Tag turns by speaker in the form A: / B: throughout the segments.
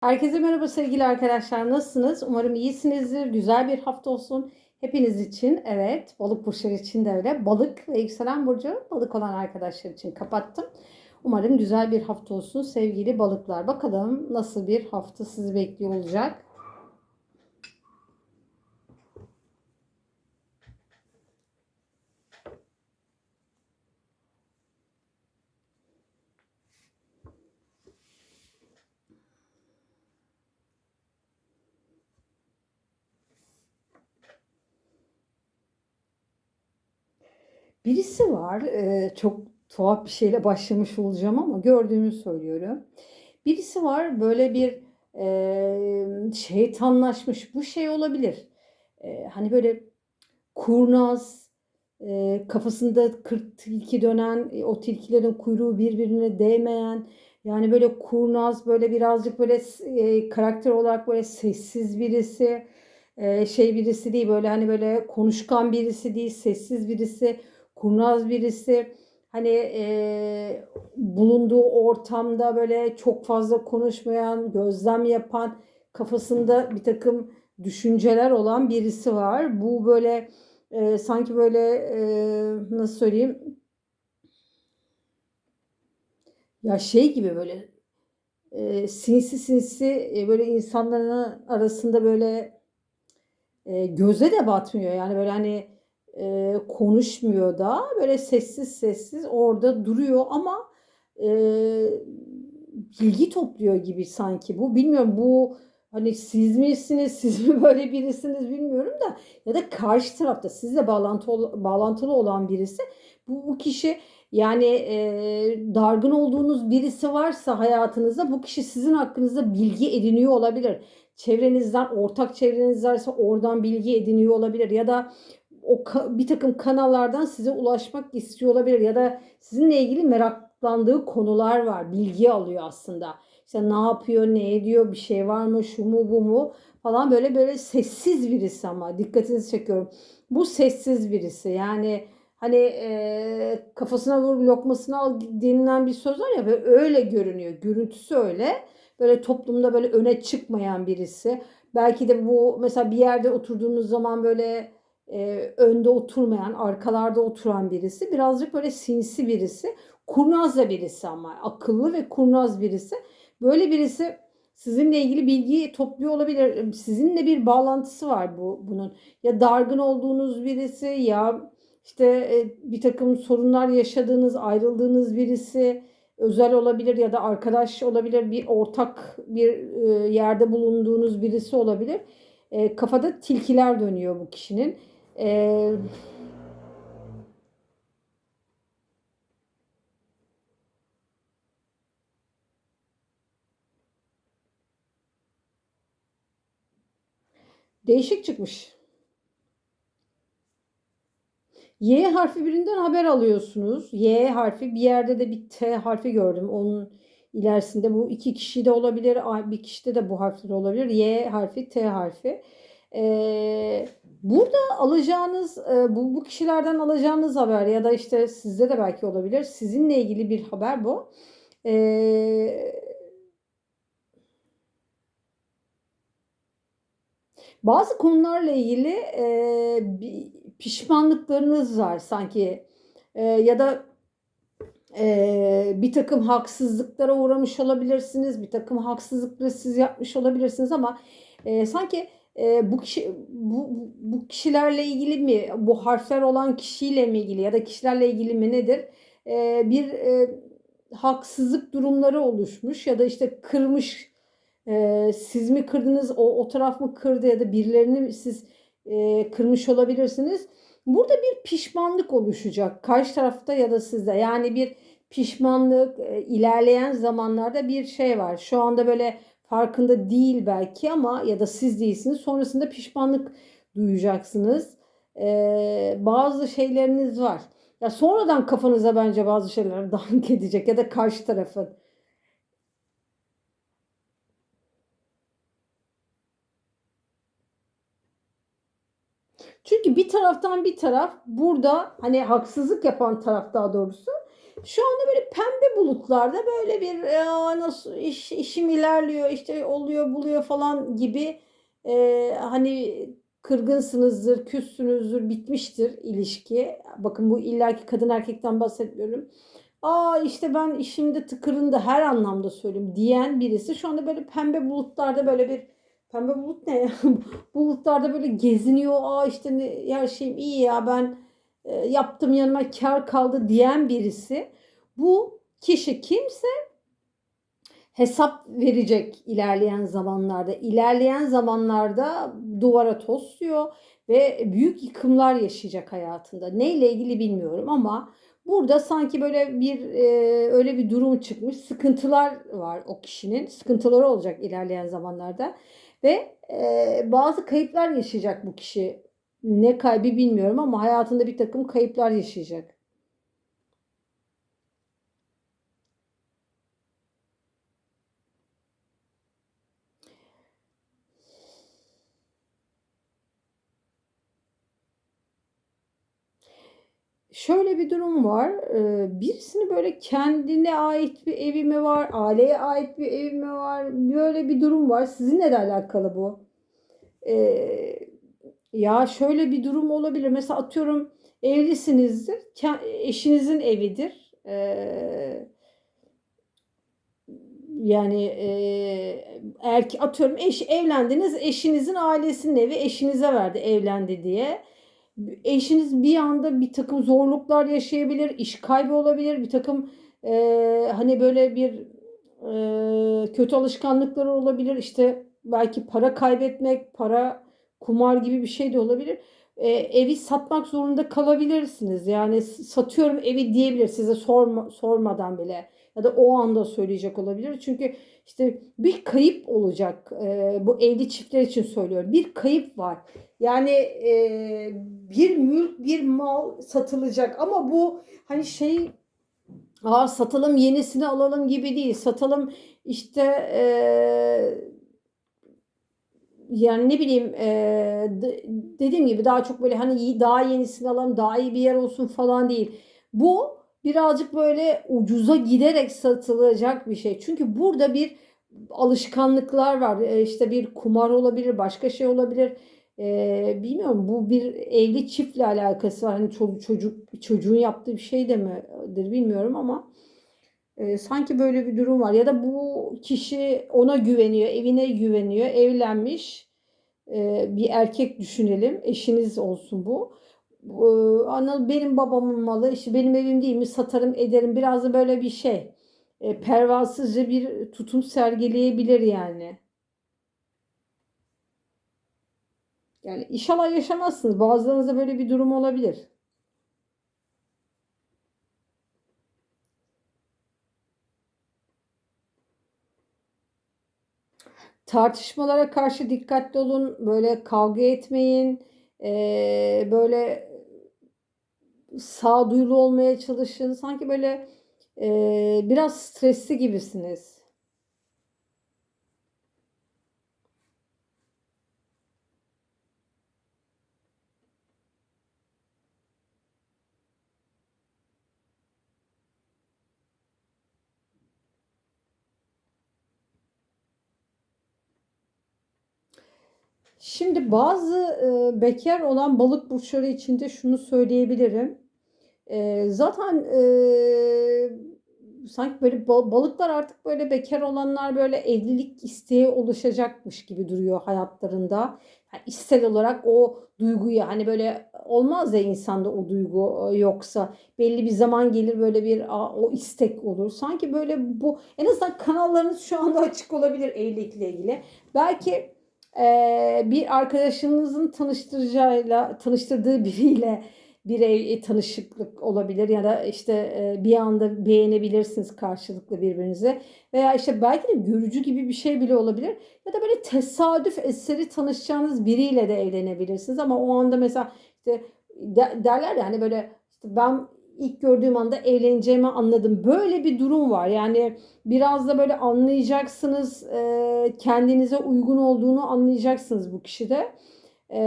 A: Herkese merhaba sevgili arkadaşlar. Nasılsınız? Umarım iyisinizdir. Güzel bir hafta olsun. Hepiniz için evet balık burçları için de öyle. Balık ve yükselen burcu balık olan arkadaşlar için kapattım. Umarım güzel bir hafta olsun sevgili balıklar. Bakalım nasıl bir hafta sizi bekliyor olacak. Birisi var. e, çok tuhaf bir şeyle başlamış olacağım ama gördüğümü söylüyorum. Birisi var böyle bir e, şeytanlaşmış. Bu şey olabilir. E, hani böyle kurnaz, e, kafasında 40 tilki dönen, e, o tilkilerin kuyruğu birbirine değmeyen, yani böyle kurnaz, böyle birazcık böyle e, karakter olarak böyle sessiz birisi, e, şey birisi değil, böyle hani böyle konuşkan birisi değil, sessiz birisi, kurnaz birisi. Hani e, bulunduğu ortamda böyle çok fazla konuşmayan, gözlem yapan, kafasında bir takım düşünceler olan birisi var. Bu böyle e, sanki böyle e, nasıl söyleyeyim ya şey gibi böyle e, sinsi sinsi e, böyle insanların arasında böyle e, göze de batmıyor yani böyle hani e, konuşmuyor da. Böyle sessiz sessiz orada duruyor ama e, bilgi topluyor gibi sanki bu. Bilmiyorum bu Hani siz misiniz, siz mi böyle birisiniz bilmiyorum da ya da karşı tarafta sizle bağlantılı, bağlantılı olan birisi. Bu, bu kişi yani e, dargın olduğunuz birisi varsa hayatınızda bu kişi sizin hakkınızda bilgi ediniyor olabilir. Çevrenizden, ortak çevreniz varsa oradan bilgi ediniyor olabilir ya da o bir takım kanallardan size ulaşmak istiyor olabilir ya da sizinle ilgili meraklandığı konular var. Bilgi alıyor aslında işte ne yapıyor, ne ediyor, bir şey var mı, şu mu bu mu falan böyle böyle sessiz birisi ama dikkatinizi çekiyorum. Bu sessiz birisi yani hani e, kafasına vur lokmasını al denilen bir söz var ya böyle öyle görünüyor. Görüntüsü öyle. Böyle toplumda böyle öne çıkmayan birisi. Belki de bu mesela bir yerde oturduğunuz zaman böyle e, önde oturmayan, arkalarda oturan birisi. Birazcık böyle sinsi birisi. Kurnaz da birisi ama akıllı ve kurnaz birisi. Böyle birisi sizinle ilgili bilgiyi topluyor olabilir. Sizinle bir bağlantısı var bu bunun. Ya dargın olduğunuz birisi ya işte e, bir takım sorunlar yaşadığınız, ayrıldığınız birisi özel olabilir ya da arkadaş olabilir, bir ortak bir e, yerde bulunduğunuz birisi olabilir. E, kafada tilkiler dönüyor bu kişinin. E, Değişik çıkmış. Y harfi birinden haber alıyorsunuz. Y harfi bir yerde de bir T harfi gördüm. Onun ilerisinde bu iki kişi de olabilir. Bir kişide de bu harfler olabilir. Y harfi, T harfi. Ee, burada alacağınız e, bu, bu kişilerden alacağınız haber ya da işte sizde de belki olabilir. Sizinle ilgili bir haber bu. Ee, Bazı konularla ilgili e, pişmanlıklarınız var sanki e, ya da e, bir takım haksızlıklara uğramış olabilirsiniz, bir takım haksızlıkları siz yapmış olabilirsiniz ama e, sanki e, bu kişi bu, bu kişilerle ilgili mi, bu harfler olan kişiyle mi ilgili ya da kişilerle ilgili mi nedir? E, bir e, haksızlık durumları oluşmuş ya da işte kırmış e, siz mi kırdınız, o, o taraf mı kırdı ya da birilerini siz e, kırmış olabilirsiniz. Burada bir pişmanlık oluşacak karşı tarafta ya da sizde. Yani bir pişmanlık e, ilerleyen zamanlarda bir şey var. Şu anda böyle farkında değil belki ama ya da siz değilsiniz. Sonrasında pişmanlık duyacaksınız. E, bazı şeyleriniz var. Ya sonradan kafanıza bence bazı şeyler dank edecek ya da karşı tarafın. Çünkü bir taraftan bir taraf burada hani haksızlık yapan taraf daha doğrusu Şu anda böyle pembe bulutlarda böyle bir ya nasıl iş, işim ilerliyor işte oluyor buluyor falan gibi e, hani kırgınsınızdır, küssünüzdür, bitmiştir ilişki. Bakın bu illaki kadın erkekten bahsetmiyorum. Aa işte ben işimde tıkırında her anlamda söyleyeyim diyen birisi şu anda böyle pembe bulutlarda böyle bir pembe bulut ne ya? bulutlarda böyle geziniyor. Aa işte ne, her şeyim iyi ya ben e, yaptım yanıma kar kaldı diyen birisi. Bu kişi kimse hesap verecek ilerleyen zamanlarda. İlerleyen zamanlarda duvara tosluyor ve büyük yıkımlar yaşayacak hayatında. Neyle ilgili bilmiyorum ama burada sanki böyle bir e, öyle bir durum çıkmış. Sıkıntılar var o kişinin. Sıkıntıları olacak ilerleyen zamanlarda ve e, bazı kayıplar yaşayacak bu kişi. Ne kaybı bilmiyorum ama hayatında bir takım kayıplar yaşayacak. Şöyle bir durum var. Birisini böyle kendine ait bir evi mi var? Aileye ait bir evi mi var? Böyle bir durum var. Sizinle de alakalı bu. Ee, ya şöyle bir durum olabilir. Mesela atıyorum evlisinizdir. Eşinizin evidir. Ee, yani e, erke, atıyorum eş evlendiniz. Eşinizin ailesinin evi eşinize verdi evlendi diye eşiniz bir anda bir takım zorluklar yaşayabilir, iş kaybı olabilir, bir takım e, hani böyle bir e, kötü alışkanlıkları olabilir. İşte belki para kaybetmek, para kumar gibi bir şey de olabilir. E, evi satmak zorunda kalabilirsiniz. Yani satıyorum evi diyebilir size sorma, sormadan bile ya da o anda söyleyecek olabilir. Çünkü işte bir kayıp olacak. E, bu evli çiftler için söylüyorum. Bir kayıp var. Yani e, bir mülk, bir mal satılacak ama bu hani şey Aa, satalım yenisini alalım gibi değil. Satalım işte e, yani ne bileyim e, dediğim gibi daha çok böyle hani daha yenisini alalım daha iyi bir yer olsun falan değil. Bu birazcık böyle ucuza giderek satılacak bir şey. Çünkü burada bir alışkanlıklar var. E, işte bir kumar olabilir, başka şey olabilir. Ee, bilmiyorum bu bir evli çiftle alakası var. Hani çocuk, çocuk çocuğun yaptığı bir şey de midir bilmiyorum ama e, sanki böyle bir durum var. Ya da bu kişi ona güveniyor, evine güveniyor, evlenmiş e, bir erkek düşünelim. Eşiniz olsun bu. E, benim babamın malı, işte benim evim değil mi satarım ederim. Biraz da böyle bir şey. E, pervasızca bir tutum sergileyebilir yani. Yani inşallah yaşamazsınız. Bazılarınızda böyle bir durum olabilir. Tartışmalara karşı dikkatli olun. Böyle kavga etmeyin. Ee, böyle sağduyulu olmaya çalışın. Sanki böyle e, biraz stresli gibisiniz. Şimdi bazı e, bekar olan balık burçları içinde şunu söyleyebilirim. E, zaten e, sanki böyle balıklar artık böyle bekar olanlar böyle evlilik isteği oluşacakmış gibi duruyor hayatlarında. Yani içsel olarak o duyguyu hani böyle olmaz ya insanda o duygu yoksa belli bir zaman gelir böyle bir o istek olur. Sanki böyle bu en azından kanallarınız şu anda açık olabilir evlilikle ilgili. Belki e, bir arkadaşınızın tanıştıracağıyla tanıştırdığı biriyle bir ev tanışıklık olabilir ya da işte e, bir anda beğenebilirsiniz karşılıklı birbirinize veya işte belki de görücü gibi bir şey bile olabilir ya da böyle tesadüf eseri tanışacağınız biriyle de evlenebilirsiniz ama o anda mesela işte derler ya hani böyle ben ilk gördüğüm anda evleneceğimi anladım. Böyle bir durum var. Yani biraz da böyle anlayacaksınız. E, kendinize uygun olduğunu anlayacaksınız bu kişide. E,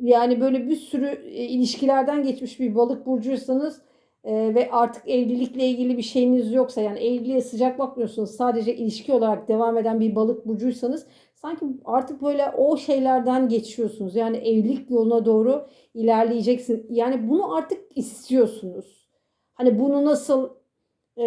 A: yani böyle bir sürü e, ilişkilerden geçmiş bir balık burcuysanız e, ve artık evlilikle ilgili bir şeyiniz yoksa yani evliliğe sıcak bakmıyorsunuz sadece ilişki olarak devam eden bir balık burcuysanız sanki artık böyle o şeylerden geçiyorsunuz. Yani evlilik yoluna doğru ilerleyeceksin. Yani bunu artık istiyorsunuz. Hani bunu nasıl e,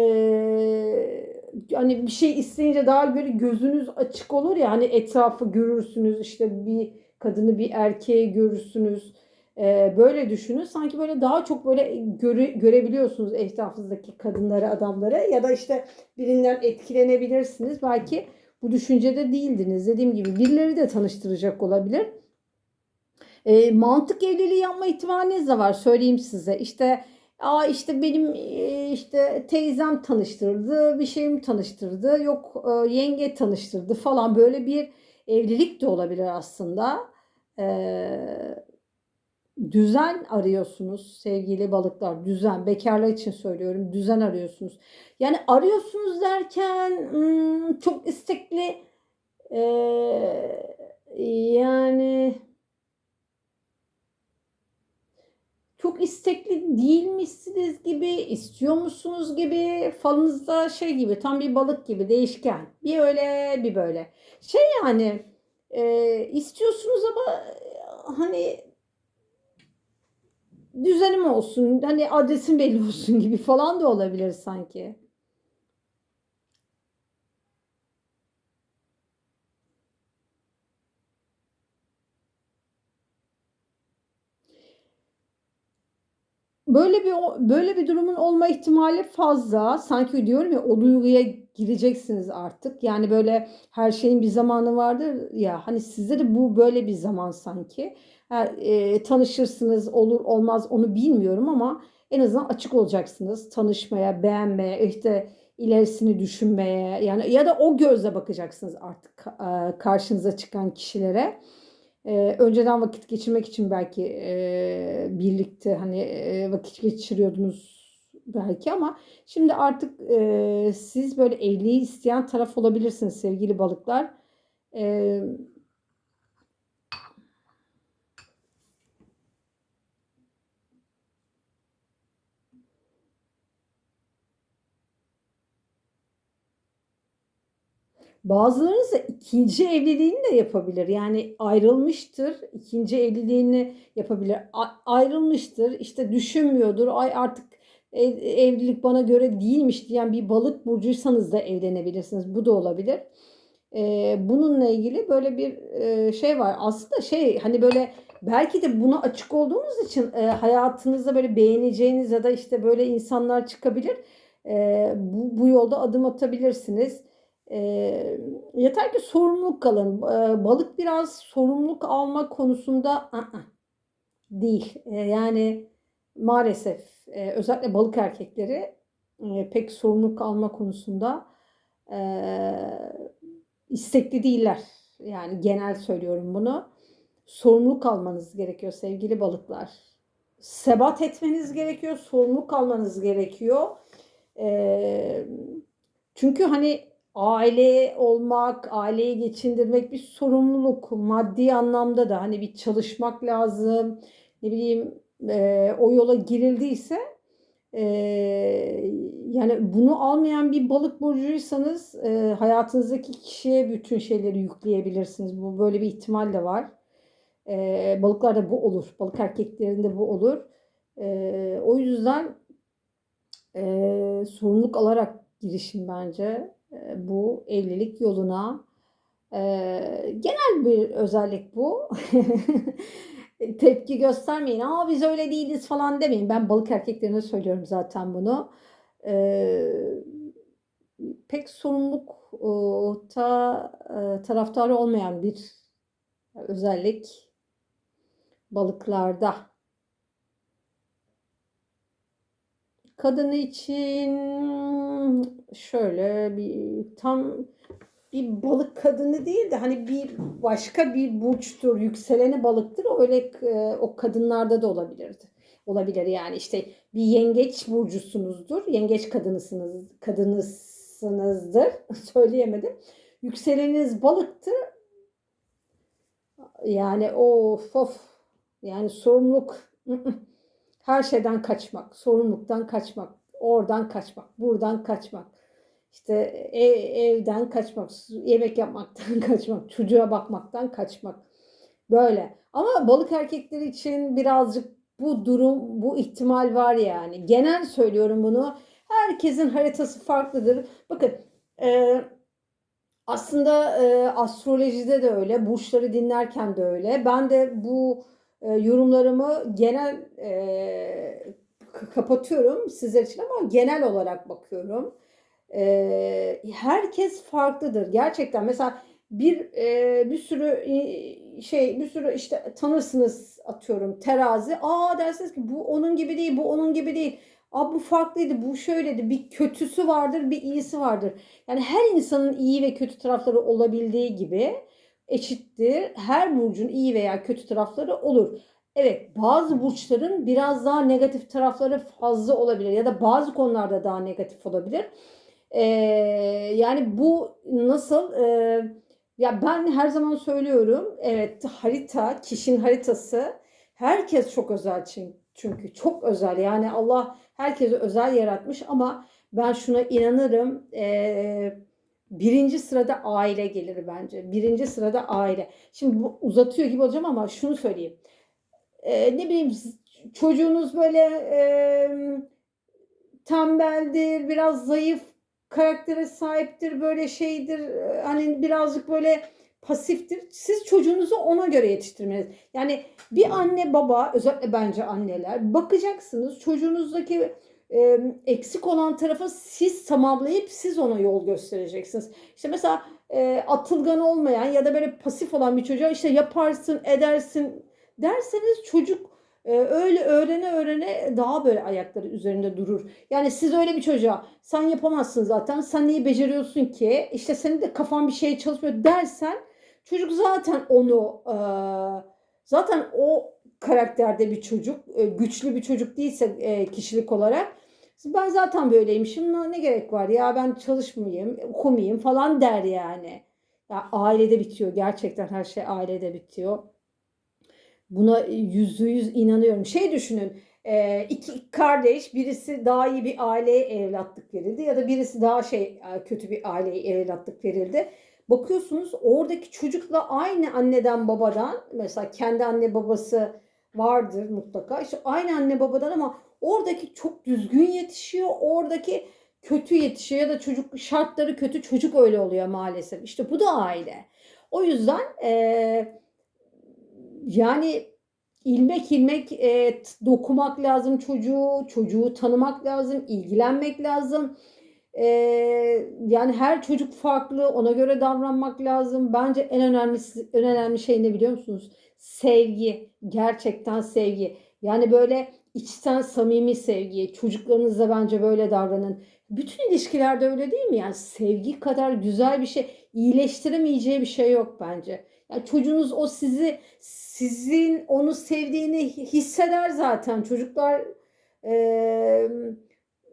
A: hani bir şey isteyince daha böyle gözünüz açık olur ya hani etrafı görürsünüz işte bir kadını bir erkeği görürsünüz. Ee, böyle düşünün. Sanki böyle daha çok böyle göre, görebiliyorsunuz etrafınızdaki kadınları, adamları ya da işte birinden etkilenebilirsiniz. Belki bu düşüncede değildiniz. Dediğim gibi birileri de tanıştıracak olabilir. E, mantık evliliği yapma ihtimaliniz de var. Söyleyeyim size. İşte Aa işte benim işte teyzem tanıştırdı, bir şeyim tanıştırdı, yok yenge tanıştırdı falan böyle bir evlilik de olabilir aslında. Ee, düzen arıyorsunuz sevgili balıklar. Düzen. Bekarlar için söylüyorum. Düzen arıyorsunuz. Yani arıyorsunuz derken hmm, çok istekli ee, yani çok istekli değilmişsiniz gibi, istiyor musunuz gibi, falınızda şey gibi, tam bir balık gibi değişken. Bir öyle bir böyle. Şey yani e, istiyorsunuz ama hani düzenim olsun, hani adresim belli olsun gibi falan da olabilir sanki. Böyle bir böyle bir durumun olma ihtimali fazla. Sanki diyorum ya o duyguya gireceksiniz artık. Yani böyle her şeyin bir zamanı vardır ya. Hani sizde de bu böyle bir zaman sanki. Ha, e, tanışırsınız olur olmaz onu bilmiyorum ama en azından açık olacaksınız tanışmaya, beğenmeye, işte ilerisini düşünmeye yani ya da o gözle bakacaksınız artık e, karşınıza çıkan kişilere. Ee, önceden vakit geçirmek için belki e, birlikte hani e, vakit geçiriyordunuz belki ama şimdi artık e, siz böyle evliliği isteyen taraf olabilirsiniz sevgili balıklar. E, Bazılarınız da ikinci evliliğini de yapabilir. Yani ayrılmıştır, ikinci evliliğini yapabilir. A- ayrılmıştır, işte düşünmüyordur. Ay artık ev- evlilik bana göre değilmiş diyen bir balık burcuysanız da evlenebilirsiniz. Bu da olabilir. Ee, bununla ilgili böyle bir e, şey var. Aslında şey hani böyle belki de buna açık olduğunuz için e, hayatınızda böyle beğeneceğiniz ya da işte böyle insanlar çıkabilir. E, bu, bu yolda adım atabilirsiniz. E, yeter ki sorumluluk alın. E, balık biraz sorumluluk alma konusunda ı -ı, değil. E, yani maalesef e, özellikle balık erkekleri e, pek sorumluluk alma konusunda e, istekli değiller. Yani genel söylüyorum bunu. Sorumluluk almanız gerekiyor sevgili balıklar. Sebat etmeniz gerekiyor, sorumluluk almanız gerekiyor. E, çünkü hani aile olmak, aileyi geçindirmek bir sorumluluk. Maddi anlamda da hani bir çalışmak lazım. Ne bileyim e, o yola girildiyse e, yani bunu almayan bir balık burcuysanız e, hayatınızdaki kişiye bütün şeyleri yükleyebilirsiniz. Bu böyle bir ihtimal de var. E, balıklarda bu olur. Balık erkeklerinde bu olur. E, o yüzden e, sorumluluk alarak girişin bence bu evlilik yoluna. genel bir özellik bu. Tepki göstermeyin. Aa biz öyle değiliz falan demeyin. Ben balık erkeklerine söylüyorum zaten bunu. pek sorumlulukta taraftarı olmayan bir özellik balıklarda. Kadını için şöyle bir tam bir balık kadını değil de hani bir başka bir burçtur, yükseleni balıktır. Öyle e, o kadınlarda da olabilirdi. Olabilir yani işte bir yengeç burcusunuzdur. Yengeç kadınısınız, kadınısınızdır. Söyleyemedim. Yükseleniniz balıktır. Yani of of yani sorumluluk Her şeyden kaçmak, sorumluluktan kaçmak, oradan kaçmak, buradan kaçmak. İşte ev, evden kaçmak, yemek yapmaktan kaçmak, çocuğa bakmaktan kaçmak. Böyle. Ama balık erkekleri için birazcık bu durum, bu ihtimal var yani. Genel söylüyorum bunu. Herkesin haritası farklıdır. Bakın e, aslında e, astrolojide de öyle, burçları dinlerken de öyle. Ben de bu e, yorumlarımı genel e, kapatıyorum sizler için ama genel olarak bakıyorum. E, herkes farklıdır gerçekten. Mesela bir e, bir sürü e, şey bir sürü işte tanırsınız atıyorum terazi. Aa dersiniz ki bu onun gibi değil, bu onun gibi değil. Aa bu farklıydı, bu şöyleydi. Bir kötüsü vardır, bir iyisi vardır. Yani her insanın iyi ve kötü tarafları olabildiği gibi eşittir. Her burcun iyi veya kötü tarafları olur. Evet bazı burçların biraz daha negatif tarafları fazla olabilir ya da bazı konularda daha negatif olabilir. Ee, yani bu nasıl? Ee, ya ben her zaman söylüyorum. Evet harita, kişinin haritası herkes çok özel çünkü çok özel. Yani Allah herkesi özel yaratmış ama ben şuna inanırım. Ee, birinci sırada aile gelir bence. Birinci sırada aile. Şimdi bu uzatıyor gibi olacağım ama şunu söyleyeyim. Ee, ne bileyim çocuğunuz böyle e, tembeldir, biraz zayıf karaktere sahiptir, böyle şeydir. Hani birazcık böyle pasiftir. Siz çocuğunuzu ona göre yetiştirmeniz. Yani bir anne baba özellikle bence anneler bakacaksınız çocuğunuzdaki e, eksik olan tarafı siz tamamlayıp siz ona yol göstereceksiniz. İşte mesela e, atılgan olmayan ya da böyle pasif olan bir çocuğa işte yaparsın edersin derseniz çocuk e, öyle öğrene öğrene daha böyle ayakları üzerinde durur. Yani siz öyle bir çocuğa sen yapamazsın zaten sen neyi beceriyorsun ki işte senin de kafan bir şey çalışmıyor dersen çocuk zaten onu e, zaten o karakterde bir çocuk e, güçlü bir çocuk değilse kişilik olarak ben zaten böyleymişim ne gerek var ya ben çalışmayayım okumayayım falan der yani. Ya ailede bitiyor gerçekten her şey ailede bitiyor. Buna yüzde yüz inanıyorum. Şey düşünün e, iki kardeş birisi daha iyi bir aileye evlatlık verildi ya da birisi daha şey e, kötü bir aileye evlatlık verildi. Bakıyorsunuz oradaki çocukla aynı anneden babadan mesela kendi anne babası vardır mutlaka. İşte aynı anne babadan ama oradaki çok düzgün yetişiyor. Oradaki kötü yetişiyor ya da çocuk şartları kötü çocuk öyle oluyor maalesef. İşte bu da aile. O yüzden e, yani ilmek ilmek e, dokumak lazım çocuğu, çocuğu tanımak lazım, ilgilenmek lazım. E, yani her çocuk farklı, ona göre davranmak lazım. Bence en önemli en önemli şey ne biliyor musunuz? Sevgi, gerçekten sevgi. Yani böyle içten samimi sevgi. Çocuklarınızla bence böyle davranın. Bütün ilişkilerde öyle değil mi? Yani sevgi kadar güzel bir şey, iyileştiremeyeceği bir şey yok bence. Yani çocuğunuz o sizi sizin onu sevdiğini hisseder zaten. Çocuklar e,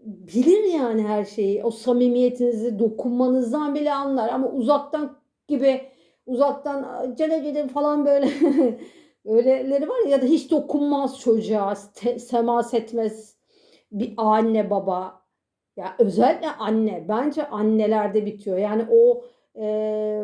A: bilir yani her şeyi. O samimiyetinizi dokunmanızdan bile anlar. Ama uzaktan gibi uzaktan cene cene falan böyle öyleleri var ya, ya da hiç dokunmaz çocuğa, te, semas etmez bir anne baba. Ya özellikle anne. Bence annelerde bitiyor. Yani o e,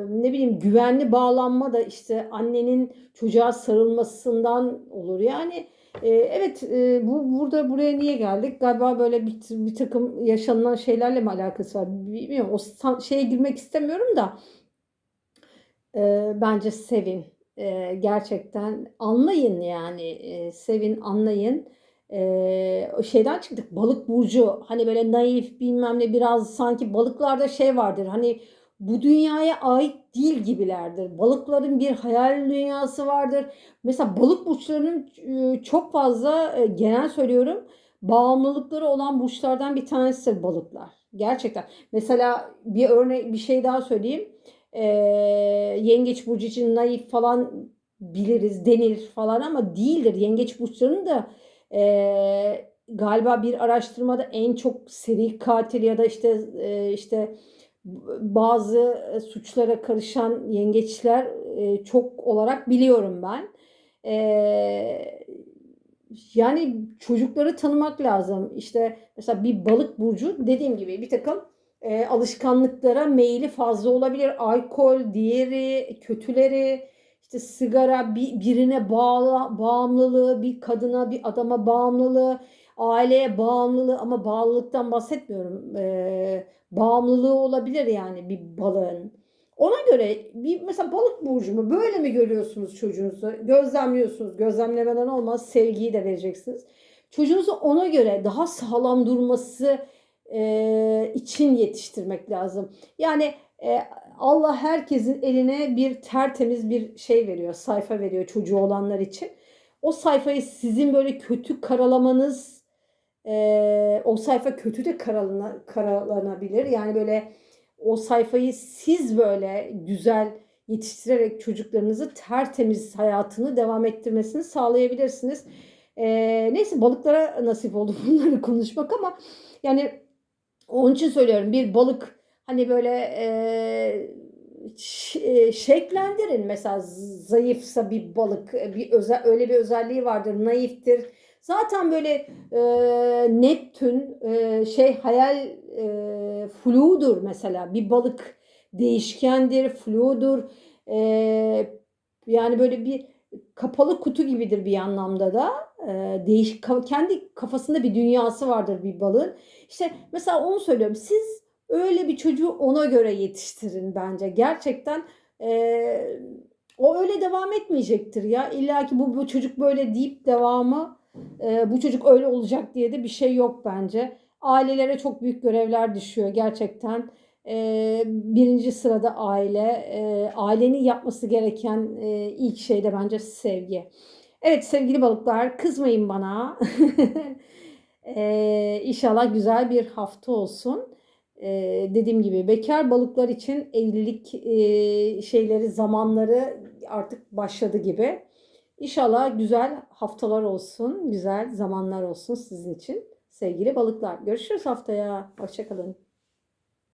A: ne bileyim güvenli bağlanma da işte annenin çocuğa sarılmasından olur. Yani e, evet e, bu burada buraya niye geldik? Galiba böyle bir, bir takım yaşanılan şeylerle mi alakası var? Bilmiyorum. O şeye girmek istemiyorum da e, bence sevin. E, gerçekten anlayın yani. E, sevin, anlayın. E, şeyden çıktık. Balık burcu. Hani böyle naif bilmem ne biraz sanki balıklarda şey vardır. Hani bu dünyaya ait değil gibilerdir. Balıkların bir hayal dünyası vardır. Mesela balık burçlarının e, çok fazla e, genel söylüyorum bağımlılıkları olan burçlardan bir tanesidir balıklar. Gerçekten. Mesela bir örnek bir şey daha söyleyeyim. Ee, yengeç burcu için naif falan biliriz denilir falan ama değildir. Yengeç burçlarının da e, galiba bir araştırmada en çok seri katil ya da işte e, işte bazı e, suçlara karışan yengeçler e, çok olarak biliyorum ben. E, yani çocukları tanımak lazım. İşte mesela bir balık burcu dediğim gibi bir takım alışkanlıklara meyili fazla olabilir. Alkol, diğeri, kötüleri, işte sigara, bir, birine bağla, bağımlılığı, bir kadına, bir adama bağımlılığı, aileye bağımlılığı ama bağlılıktan bahsetmiyorum. E, bağımlılığı olabilir yani bir balığın. Ona göre bir mesela balık burcu mu böyle mi görüyorsunuz çocuğunuzu? Gözlemliyorsunuz. Gözlemlemeden olmaz. Sevgiyi de vereceksiniz. Çocuğunuzu ona göre daha sağlam durması e, için yetiştirmek lazım. Yani e, Allah herkesin eline bir tertemiz bir şey veriyor, sayfa veriyor çocuğu olanlar için. O sayfayı sizin böyle kötü karalamanız, e, o sayfa kötü de karalana, karalanabilir. Yani böyle o sayfayı siz böyle güzel yetiştirerek çocuklarınızı tertemiz hayatını devam ettirmesini sağlayabilirsiniz. E, neyse balıklara nasip oldu bunları konuşmak ama yani onun için söylüyorum bir balık hani böyle e, şeklendirin mesela zayıfsa bir balık bir özel öyle bir özelliği vardır naiftir zaten böyle e, Neptün e, şey hayal e, fludur mesela. Bir balık değişkendir fludur. E, yani böyle bir kapalı kutu gibidir bir anlamda da. E, değiş kendi kafasında bir dünyası vardır bir balığın. İşte mesela onu söylüyorum. Siz öyle bir çocuğu ona göre yetiştirin bence. Gerçekten e, o öyle devam etmeyecektir ya. İlla ki bu, bu çocuk böyle deyip devamı e, bu çocuk öyle olacak diye de bir şey yok bence. Ailelere çok büyük görevler düşüyor gerçekten. E, birinci sırada aile. E, ailenin yapması gereken e, ilk şey de bence sevgi. Evet sevgili balıklar kızmayın bana. E, İnşallah güzel bir hafta olsun. Ee, dediğim gibi bekar balıklar için evlilik e, şeyleri zamanları artık başladı gibi. İnşallah güzel haftalar olsun, güzel zamanlar olsun sizin için sevgili balıklar. Görüşürüz haftaya. Hoşçakalın.